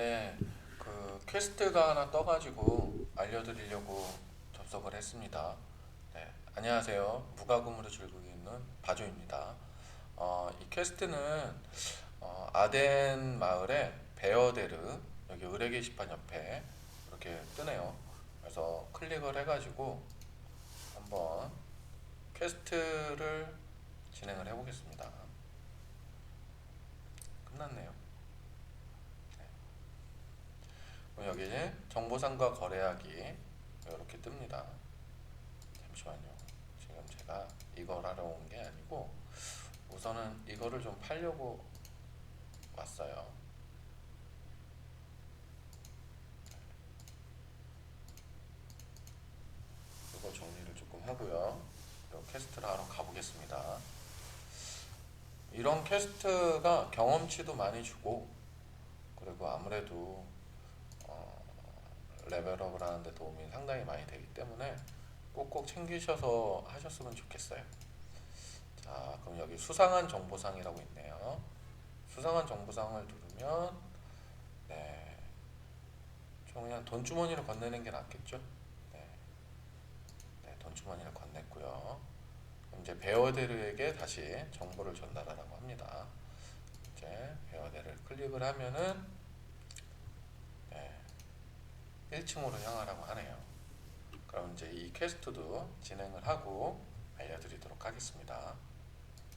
네, 그 퀘스트가 하나 떠가지고 알려드리려고 접속을 했습니다. 네, 안녕하세요. 무과금으로 즐기고 있는 바조입니다. 어, 이 퀘스트는 어, 아덴 마을의 베어데르 여기 의뢰 게시판 옆에 이렇게 뜨네요. 그래서 클릭을 해가지고 한번 퀘스트를 진행을 해보겠습니다. 끝났네요. 그럼 여기 정보상과 거래하기 이렇게 뜹니다. 잠시만요. 지금 제가 이걸 하러 온 게 아니고 우선은 이거를 좀 팔려고 왔어요. 이거 정리를 조금 하고요. 이 퀘스트를 하러 가보겠습니다. 이런 퀘스트가 경험치도 많이 주고 그리고 아무래도 어, 레벨업을 하는데 도움이 상당히 많이 되기 때문에 꼭꼭 챙기셔서 하셨으면 좋겠어요. 자, 그럼 여기 수상한 정보상이라고 있네요. 수상한 정보상을 누르면 네, 좀 그냥 돈 주머니를 건네는 게 낫겠죠? 네, 네 돈 주머니를 건넸고요. 그럼 이제 베어데르에게 다시 정보를 전달하라고 합니다. 이제 베어데르를 클릭을 하면은 네, 1층으로 향하라고 하네요. 그럼 이제 이 퀘스트도 진행을 하고 알려드리도록 하겠습니다.